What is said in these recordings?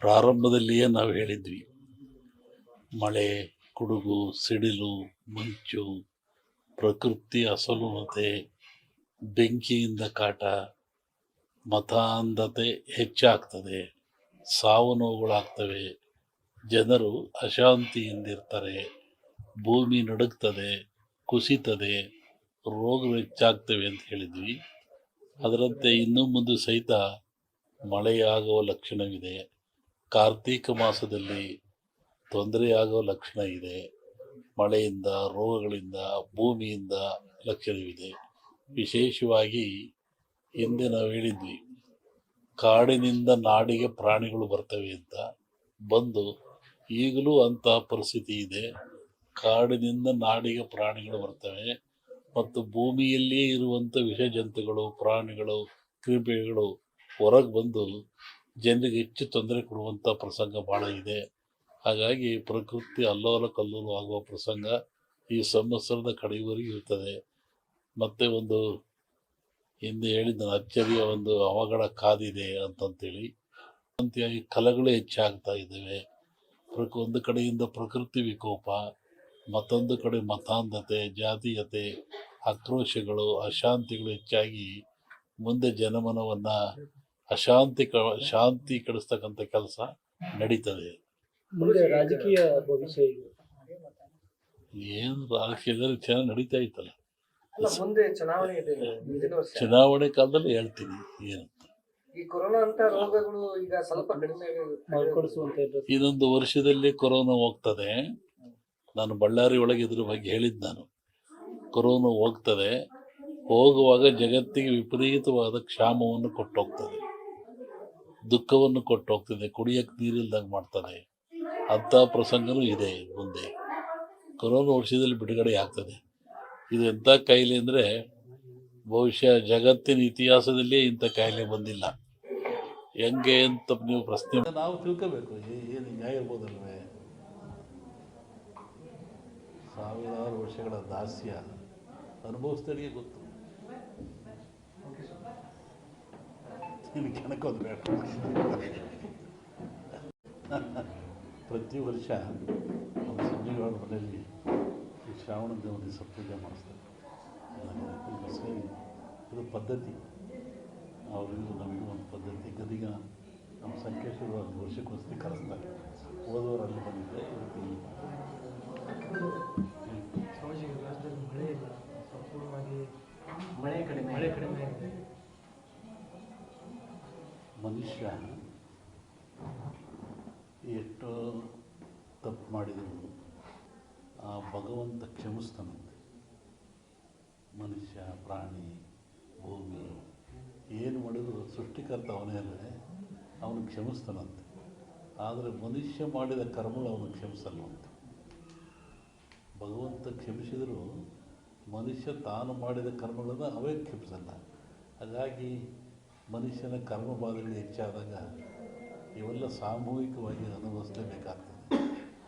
ಪ್ರಾರಂಭದಲ್ಲಿಯೇ ನಾವು ಹೇಳಿದ್ವಿ, ಮಳೆ, ಕುಡುಗು, ಸಿಡಿಲು, ಮಂಚು, ಪ್ರಕೃತಿ ಅಸಮತೆ ಬೆಂಕಿಯಿಂದ ಕಾಟ, ಮತಾಂಧತೆ ಹೆಚ್ಚಾಗ್ತದೆ, ಸಾವು ನೋವುಗಳಾಗ್ತವೆ, ಜನರು ಅಶಾಂತಿಯಿಂದಿರ್ತಾರೆ, ಭೂಮಿ ನಡುಗ್ತದೆ, ಕುಸಿತದೆ ರೋಗಗಳು ಹೆಚ್ಚಾಗ್ತವೆ ಅಂತ ಹೇಳಿದ್ವಿ. ಅದರಂತೆ ಇನ್ನೂ ಮುಂದೆ ಸಹಿತ ಮಳೆಯಾಗುವ ಲಕ್ಷಣವಿದೆ. ಕಾರ್ತೀಕ ಮಾಸದಲ್ಲಿ ತೊಂದರೆಯಾಗುವ ಲಕ್ಷಣ ಇದೆ. ಮಳೆಯಿಂದ, ರೋಗಗಳಿಂದ, ಭೂಮಿಯಿಂದ ಲಕ್ಷಣವಿದೆ. ವಿಶೇಷವಾಗಿ ಹಿಂದೆ ನಾವು ಹೇಳಿದ್ವಿ, ಕಾಡಿನಿಂದ ನಾಡಿಗೆ ಪ್ರಾಣಿಗಳು ಬರ್ತವೆ ಅಂತ. ಬಂದು ಈಗಲೂ ಅಂತಹ ಪರಿಸ್ಥಿತಿ ಇದೆ. ಕಾಡಿನಿಂದ ನಾಡಿಗೆ ಪ್ರಾಣಿಗಳು ಬರ್ತವೆ ಮತ್ತು ಭೂಮಿಯಲ್ಲಿಯೇ ಇರುವಂಥ ವಿಷ ಜಂತುಗಳು ಪ್ರಾಣಿಗಳು, ಕ್ರಿಮಿಗಳು ಹೊರಗೆ ಬಂದು ಜನರಿಗೆ ಹೆಚ್ಚು ತೊಂದರೆ ಕೊಡುವಂಥ ಪ್ರಸಂಗ ಭಾಳ ಇದೆ. ಹಾಗಾಗಿ ಪ್ರಕೃತಿ ಅಲ್ಲೋಲ ಕಲ್ಲೋಲು ಆಗುವ ಪ್ರಸಂಗ ಈ ಸಂವತ್ಸರದ ಕಡೆಯವರೆಗೂ ಇರ್ತದೆ. ಮತ್ತು ಒಂದು ಹಿಂದೆ ಹೇಳಿದ ಅಚ್ಚರಿಯ ಒಂದು ಅವಘಡ ಕಾದಿದೆ ಅಂತಂತೇಳಿ. ಅಂತೆಯಾಗಿ ಕಲೆಗಳು ಹೆಚ್ಚಾಗ್ತಾ ಇದ್ದಾವೆ. ಪ್ರಕ, ಒಂದು ಕಡೆಯಿಂದ ಪ್ರಕೃತಿ ವಿಕೋಪ, ಮತ್ತೊಂದು ಕಡೆ ಮತಾಂಧತೆ, ಜಾತೀಯತೆ, ಆಕ್ರೋಶಗಳು, ಅಶಾಂತಿಗಳು ಹೆಚ್ಚಾಗಿ ಮುಂದೆ ಜನಮನವನ್ನು ಅಶಾಂತಿ ಕ ಶಾಂತಿ ಕಡಿಸ್ತಕ್ಕಂಥ ಕೆಲಸ ನಡೀತದೆ. ಮುಂದೆ ರಾಜಕೀಯ ಭವಿಷ್ಯ ಏನು ರಾಜಕೀಯದಲ್ಲಿ ಚೆನ್ನಾಗಿ ನಡೀತಾ ಇತ್ತಲ್ಲ. ಅಲ್ಲ ಮುಂದೆ ಚುನಾವಣೆ ಇದೆ. ಮುಂದಿನ ವರ್ಷ. ಚುನಾವಣೆ ಕಾಲದಲ್ಲಿ ಹೇಳ್ತೀನಿ ಏನು. ಈ ಕೊರೋನಾ ಅಂತ ರೋಗಗಳು ಈಗ ಸ್ವಲ್ಪ ಕಡಿಮೆ ಇನ್ನೊಂದು ವರ್ಷದಲ್ಲಿ ಕೊರೋನಾ ಹೋಗ್ತದೆ. ನಾನು ಬಳ್ಳಾರಿ ಒಳಗೆ ಇದ್ರ ಬಗ್ಗೆ ಹೇಳಿದ್ದು ನಾನು. ಕೊರೋನಾ ಹೋಗ್ತದೆ. ಹೋಗುವಾಗ ಜಗತ್ತಿಗೆ ವಿಪರೀತವಾದ ಕ್ಷಾಮವನ್ನು ಕೊಟ್ಟೋಗ್ತದೆ. ದುಃಖವನ್ನು ಕೊಟ್ಟು ಹೋಗ್ತದೆ, ಕುಡಿಯಕ್ಕೆ ನೀರಿಲ್ದಂಗೆ ಮಾಡ್ತದೆ. ಅಂಥ ಪ್ರಸಂಗನೂ ಇದೆ ಮುಂದೆ. ಕೊರೋನಾ ವರ್ಷದಲ್ಲಿ ಬಿಡುಗಡೆ ಆಗ್ತದೆ. ಇದು ಎಂಥ ಕಾಯಿಲೆ ಅಂದರೆ, ಬಹುಶಃ ಜಗತ್ತಿನ ಇತಿಹಾಸದಲ್ಲಿ ಇಂಥ ಕಾಯಿಲೆ ಬಂದಿಲ್ಲ. ಹೆಂಗೆ ಅಂತ ನೀವು ಪ್ರಶ್ನೆ ನಾವು ತಿಳ್ಕೋಬೇಕು ಏನು ಹಿಂಗಾಗಿರ್ಬೋದಲ್ವೇ ಸಾವಿರಾರು ವರ್ಷಗಳ ದಾಸ್ಯ ಅನುಭವಿಸ್ದಳಿಗೆ ಗೊತ್ತು. ನಿನಗೆ ಕೆಣಕೋದು ಬೇಡ. ಪ್ರತಿ ವರ್ಷ ನಮ್ಮ ಸಂಜೆಗಳ ಮನೆಯಲ್ಲಿ ಈ ಶ್ರಾವಣ ದೇವ ದಿವಸ ಪೂಜೆ ಮಾಡಿಸ್ತಾರೆ. ಇದು ಪದ್ಧತಿ. ಅವರಿಗೂ ನಮಗೂ ಒಂದು ಪದ್ಧತಿ. ಗದಿಗ ನಮ್ಮ ಸಂಕೇಶ್ವರ ಒಂದು ವರ್ಷಕ್ಕೊಂದ್ಸತಿ ಕರೆಸ್ತಾರೆ. ಓದೋರು ಅಲ್ಲಿ ಬಂದಿದ್ದೆ ಇವತ್ತು ಇಲ್ಲಿ ರಾಜ್ಯದಲ್ಲಿ ಮಳೆ ಇಲ್ಲ. ಸಂಪೂರ್ಣವಾಗಿ ಮಳೆ ಕಡಿಮೆ ಮಳೆ ಕಡಿಮೆ ಆಗಿದೆ. ಮನುಷ್ಯ ಎಷ್ಟೋ ತಪ್ಪು ಮಾಡಿದ್ರು, ಆ ಭಗವಂತ ಕ್ಷಮಿಸ್ತಾನಂತೆ. ಮನುಷ್ಯ, ಪ್ರಾಣಿ, ಭೂಮಿ, ಏನು ಮಾಡಿದ್ರು ಸೃಷ್ಟಿಕರ್ತ ಅವನೇ ಅಲ್ಲದೆ ಅವನು ಕ್ಷಮಿಸ್ತಾನಂತೆ. ಆದರೆ ಮನುಷ್ಯ ಮಾಡಿದ ಕರ್ಮಗಳು ಅವನು ಕ್ಷಮಿಸಲ್ವಂತೆ ಭಗವಂತ ಕ್ಷಮಿಸಿದರೂ ಮನುಷ್ಯ ತಾನು ಮಾಡಿದ ಕರ್ಮಗಳನ್ನು ಅವೇ ಕ್ಷಮಿಸಲ್ಲ. ಹಾಗಾಗಿ ಮನುಷ್ಯನ ಕರ್ಮ ಬಾಧೆಗಳು ಹೆಚ್ಚಾದಾಗ ಇವೆಲ್ಲ ಸಾಮೂಹಿಕವಾಗಿ ಅನುಭವಿಸಲೇಬೇಕಾಗ್ತದೆ.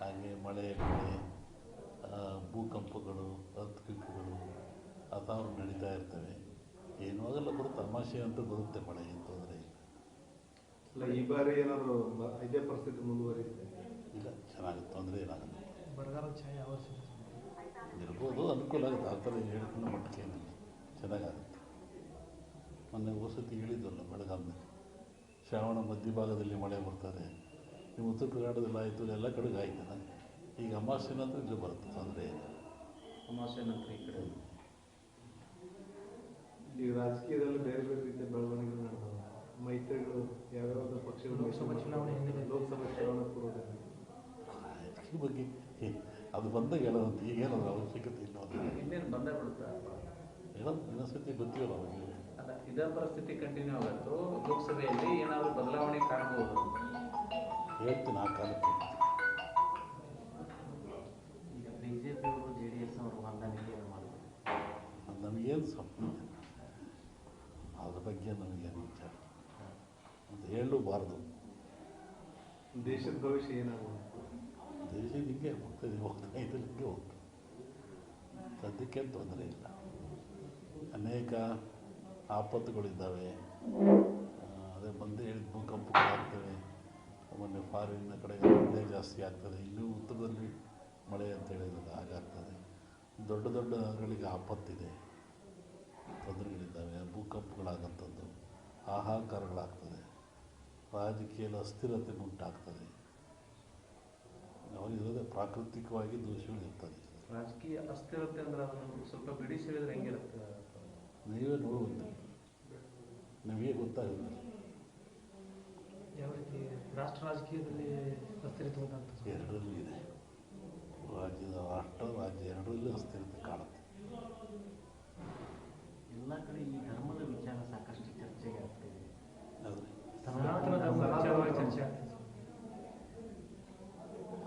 ಹಾಗೆ ಮಳೆ ಬೆಳೆ ಆ, ಭೂಕಂಪಗಳು ಅರ್ಥಕ್ವಿಕ್ಗಳು ಅಥವಾ ನಡೀತಾ ಇರ್ತವೆ. ಏನೂ ಆಗಲ್ಲ ಕೂಡ ತಮಾಷೆ ಅಂತ ಬರುತ್ತೆ ಮಳೆ ಏನು ತೊಂದರೆ ಇಲ್ಲ. ಅಲ್ಲ ಈ ಬಾರಿ ಏನಾದರೂ ಇದೇ ಪರಿಸ್ಥಿತಿ ಮುಂದುವರಿಯುತ್ತೆ? ಇಲ್ಲ ಚೆನ್ನಾಗಿ ತೊಂದರೆ ಏನಾಗಲ್ಲ ಬರಗಾಲ ಛಾಯೆ ಅವಶ್ಯಕ ಇರ್ಬೋದು ಅನುಕೂಲ ಆಗುತ್ತೆ. ಆ ಥರ ಹೇಳ್ಕೊಂಡು ಮಟ್ಟಕ್ಕೆ ಏನಿಲ್ಲ. ಚೆನ್ನಾಗಾಗುತ್ತೆ. ಮೊನ್ನೆ ವಸತಿ ಇಳಿದಲ್ಲ ಬೆಳಗಾವಿನಲ್ಲಿ. ಶ್ರಾವಣ ಮಧ್ಯಭಾಗದಲ್ಲಿ ಮಳೆ ಬರ್ತಾರೆ. ಈ ಉತ್ತರ ಕರ್ನಾಟಕದಲ್ಲಿ ಆಯಿತು ಎಲ್ಲ ಕಡೆಗೆ ಆಯ್ತಲ್ಲ ಈಗ ಅಮಾವಾಸ್ಯೆ ನಂತರ ಇಲ್ಲಿ ಬರುತ್ತೆ ತೊಂದರೆ ಅಮಾವಾಸ್ಯೆ ನಂತರ ಈ ಕಡೆ. ಈಗ ರಾಜಕೀಯದಲ್ಲಿ ಬೇರೆ ಬೇರೆ ರೀತಿಯ ಬೆಳವಣಿಗೆಗಳು ನಡೆದವು. ಮೈತ್ರಿಗಳು ಯಾವ್ಯಾವ ಪಕ್ಷಗಳು ಲೋಕಸಭಾ ಚುನಾವಣೆ ಹಿನ್ನೆಲೆ. ಲೋಕಸಭಾ ಚುನಾವಣೆ ಪೂರ್ವದಲ್ಲಿ. ಈ ಬಗ್ಗೆ ಏ, ಅದು ಬಂದಾಗ ಹೇಳೋದಂತ ಈಗೇನಾದ್ರು ಅವಶ್ಯಕತೆ ಇಲ್ಲ. ಇನ್ನೇನು ಬಂದಾಗ ಬಿಡುತ್ತಾ? ಹೇಳೋದು ಇನ್ನೊಂದ್ಸತಿ ಗೊತ್ತಿಲ್ಲ ಅವಾಗ ಅಲ್ಲ ಇದೇ ಪರಿಸ್ಥಿತಿ ಕಂಟಿನ್ಯೂ ಆಗತ್ತು ಲೋಕಸಭೆಯಲ್ಲಿ ಏನಾದರೂ ಬದಲಾವಣೆ ಕಾಣಬಹುದು ಹೇಳ್ತೀನಿ ಆ ಕಾಲಕ್ಕೆ. ಈಗ ಬಿ ಜೆ ಡಿ ಎಸ್ ಅವರು ಹೊಂದಾಣಿಕೆ ಮಾಡಿದ್ರು ಅದು ನಮಗೇನು ಸಂಬಂಧ ಅದ್ರ ಬಗ್ಗೆ ನಮಗೇನು ವಿಚಾರ ಅಂತ ಹೇಳಬಾರ್ದು. ದೇಶದ ಭವಿಷ್ಯ ಏನಾಗುತ್ತೆ ದೇಶ ಹಿಂಗೆ ಹೋಗ್ತದೆ ಹೋಗ್ತಾ ಇದ್ರೆ ಹಿಂಗೆ ಹೋಗ್ತದೆ. ಸದ್ಯಕ್ಕೇನು ತೊಂದರೆ ಇಲ್ಲ. ಅನೇಕ ಆಪತ್ತುಗಳಿದ್ದಾವೆ. ಅದೇ ಬಂದೇ ಹೇಳಿದ ಭೂಕಂಪಗಳಾಗ್ತವೆ ಮೊನ್ನೆ ಫಾರಿನ್ನ ಕಡೆ ಮಳೆ ಜಾಸ್ತಿ ಆಗ್ತದೆ. ಇಲ್ಲಿ ಉತ್ತರದಲ್ಲಿ ಮಳೆ ಅಂತ ಹೇಳಿದ್ರೆ ಹಾಗಾಗ್ತದೆ ದೊಡ್ಡ ದೊಡ್ಡ ನಗರಗಳಿಗೆ ಆಪತ್ತಿದೆ. ತೊಂದರೆಗಳಿದ್ದಾವೆ. ಭೂಕಂಪಗಳಾಗಂಥದ್ದು ಹಾಹಾಕಾರಗಳಾಗ್ತದೆ. ರಾಜಕೀಯದ ಅಸ್ಥಿರತೆ ಉಂಟಾಗ್ತದೆ. ಅವಾಗ ಇರೋದೇ ಪ್ರಾಕೃತಿಕವಾಗಿ ದೋಷಗಳಿರ್ತದೆ. ರಾಜಕೀಯ ಅಸ್ಥಿರತೆ ಅಂದ್ರೆ ಸ್ವಲ್ಪ ಬಿಡಿಸಿ ಹೇಳಿದ್ರೆ ಹೆಂಗಿರುತ್ತೆ? ನೀವೇ ನೋಡುವಂತೆ. ನಮಗೆ ಗೊತ್ತಾಗಿಲ್ಲ ಯಾವ ರೀತಿ ರಾಷ್ಟ್ರ ರಾಜಕೀಯದಲ್ಲಿ ಎರಡರಲ್ಲೂ ಇದೆ. ರಾಜ್ಯದ ರಾಷ್ಟ್ರ ರಾಜ್ಯ ಎರಡರಲ್ಲೂ ಅಸ್ಥಿರತೆ ಕಾಣುತ್ತೆ. ಎಲ್ಲ ಕಡೆ ಈ ಧರ್ಮದ ವಿಚಾರ ಸಾಕಷ್ಟು ಚರ್ಚೆಗೆ ಆಗ್ತಿದೆ ಚರ್ಚೆ.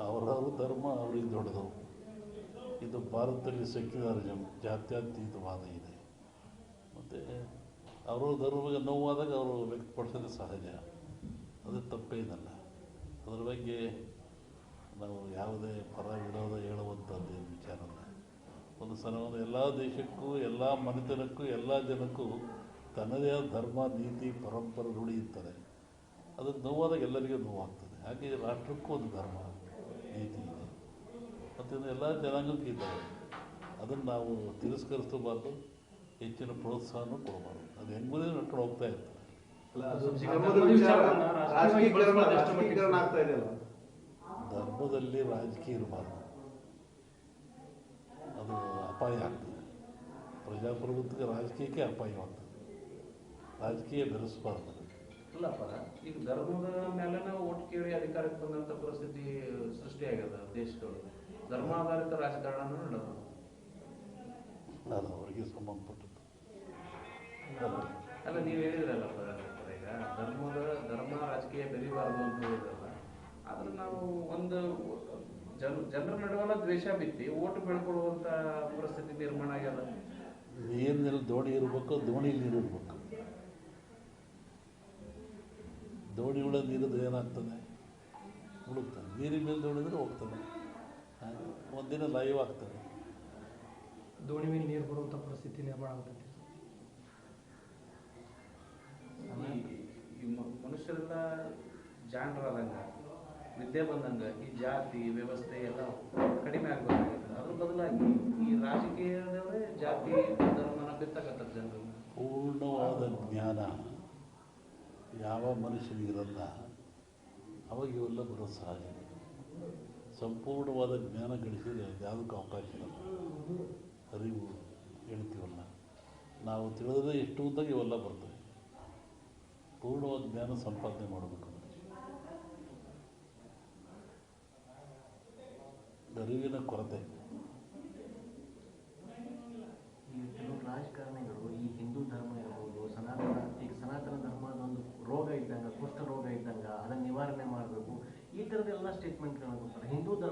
ಅವರವ್ರ ಧರ್ಮ ಅವರಿಗೆ ದೊಡ್ಡದು. ಇದು ಭಾರತದಲ್ಲಿ ಸೆಕ್ಯುಲರಿಸಮ್ ಜಾತ್ಯತೀತವಾದ ಇದೆ. ಮತ್ತು ಅವರ ಧರ್ಮಕ್ಕೆ ನೋವಾದಾಗ ಅವರು ವ್ಯಕ್ತಪಡಿಸೋದು ಸಹಜ. ಅದು ತಪ್ಪೇನಲ್ಲ ಅದ್ರ ಬಗ್ಗೆ ನಾವು ಯಾವುದೇ ಪರ ವಿರೋಧ ಹೇಳುವಂಥದ್ದು ಏನು ವಿಚಾರ ಅಲ್ಲ ಒಂದು ಸಲ ಒಂದು ಎಲ್ಲ ದೇಶಕ್ಕೂ, ಎಲ್ಲ ಮನೆತನಕ್ಕೂ, ಎಲ್ಲ ಜನಕ್ಕೂ ತನ್ನದೇ ಆದ ಧರ್ಮ, ನೀತಿ, ಪರಂಪರೆ ರೂಢಿಯುತ್ತದೆ ಅದು ನೋವಾದಾಗ ಎಲ್ಲರಿಗೂ ನೋವಾಗ್ತದೆ. ಹಾಗೆ ರಾಷ್ಟ್ರಕ್ಕೂ ಒಂದು ಧರ್ಮ, ನೀತಿ ಇದೆ. ಮತ್ತು ಎಲ್ಲ ಜನಾಂಗಕ್ಕೂ ಇದ್ದಾರೆ ಅದನ್ನು ನಾವು ತಿರಸ್ಕರಿಸಬಾರ್ದು ಹೆಚ್ಚಿನ ಪ್ರೋತ್ಸಾಹನೂ ಕೊಡಬಾರ್ದು. ಅದು ಎಂಬುದೇ ನಡ್ಕೊಂಡು ಹೋಗ್ತಾ ಇದೆಯಲ್ಲ? ಧರ್ಮದಲ್ಲಿ ರಾಜಕೀಯ ಇರಬಾರ್ದು. ಅದು ಅಪಾಯ ಆಗ್ತದೆ. ಪ್ರಜಾಪ್ರಭುತ್ವಕ್ಕೆ ರಾಜಕೀಯಕ್ಕೆ ಅಪಾಯವಾಗ್ತದೆ ರಾಜಕೀಯ ಬೆರೆಸಬಾರ್ದು. ಇಲ್ಲಪ್ಪ ಈಗ ಧರ್ಮದ ಮೇಲೆ ನಾವು ಓಟ್ ಕೇಳಿ ಅಧಿಕಾರಕ್ಕೆ ಬಂದಂತ ಪರಿಸ್ಥಿತಿ ಸೃಷ್ಟಿಯಾಗ್ಯದ ದೇಶದೊಳಗೆ. ಧರ್ಮಾಧಾರಿತ ರಾಜಕಾರಣ ನಡೆದು ಅದು ಅವರಿಗೆ ಸಂಬಂಧಪಟ್ಟದ್ದು ಅಲ್ಲ ನೀವು ಹೇಳಿದ್ರಲ್ಲ ಈಗ ಧರ್ಮದ ಧರ್ಮ ರಾಜಕೀಯ ಬೆರಿಬಾರದು ಅಂತ ಹೇಳಿದ್ರಲ್ಲ ಆದ್ರೆ ನಾವು ಒಂದು ಜನ ಜನರ ನಡುವಲ್ಲ ದ್ವೇಷ ಬಿತ್ತಿ ಓಟ್ ಬೆಳ್ಕೊಳ್ಳುವಂತ ಪರಿಸ್ಥಿತಿ ನಿರ್ಮಾಣ ಆಗ್ಯದ? ನೀರಿನಲ್ಲಿ ದೋಣಿ ಇರಬೇಕು ದೋಣಿಯಲ್ಲಿ ನೀರು ಇರಬೇಕು. ದೋಣಿ ಒಳಗೆ ನೀರಿದ್ರೆ ಏನಾಗ್ತದೆ? ಮುಳುಗ್ತದೆ ನೀರಿನ ಮೇಲೆ ದೋಣಿದ್ರೆ ಹೋಗ್ತದೆ. ಒಂದಿನ ಲೈವ್ ಆಗ್ತದೆ. ದೋಣಿ ಮೇಲೆ ನೀರು ಬರುವಂಥ ಪರಿಸ್ಥಿತಿ ನಿರ್ಮಾಣ ಆಗುತ್ತೆ ಮನುಷ್ಯರೆಲ್ಲ ಜಾಣರಾದಂಗ ವಿದ್ಯೆ ಬಂದಂಗ ಈ ಜಾತಿ, ವ್ಯವಸ್ಥೆ ಎಲ್ಲ ಕಡಿಮೆ ಆಗ್ಬೇಕಾಗಿದೆ ಅದ್ರ ಬದಲಾಗಿ ಈ ರಾಜಕೀಯದವರೇ ಜಾತಿ, ಧರ್ಮನ ಬಿತ್ತಕತ್ತಾರ ಜನರು. ಪೂರ್ಣವಾದ ಜ್ಞಾನ ಯಾವ ಮನುಷ್ಯನಿಗಿರಲ್ಲ, ಅವಾಗ ಇವೆಲ್ಲ ಬರೋದು ಸಹಜ. ಸಂಪೂರ್ಣವಾದ ಜ್ಞಾನ ಗಳಿಸಿದರೆ ಯಾವುದಕ್ಕೂ ಅವಕಾಶ ಇರಲ್ಲ ಅರಿವು ಹೇಳ್ತೀವಲ್ಲ ನಾವು ತಿಳಿದ್ರೆ ಎಷ್ಟು ಅಂತ ಇವೆಲ್ಲ ಬರ್ತವೆ. ಪೂರ್ಣವಾದ ಜ್ಞಾನ ಸಂಪಾದನೆ ಮಾಡಬೇಕು ಅರಿವಿನ ಕೊರತೆ. ಕೆಲವು ರಾಜಕಾರಣಿಗಳು ಈ ಹಿಂದೂ ಧರ್ಮ ಇರಬಹುದು ಸನಾತನ, ಈಗ ಸನಾತನ ಧರ್ಮದ ಒಂದು ರೋಗ ಇದ್ದಂಗ ಕುಷ್ಠ ರೋಗ ಇದ್ದಂಗ ಅದನ್ನು ನಿವಾರಣೆ ಮಾಡಬೇಕು. ಈ ಥರದ್ದೆಲ್ಲ ಸ್ಟೇಟ್ಮೆಂಟ್ಗಳನ್ನ ಕೊಡ್ತಾರೆ. ಹಿಂದೂ ಧರ್ಮ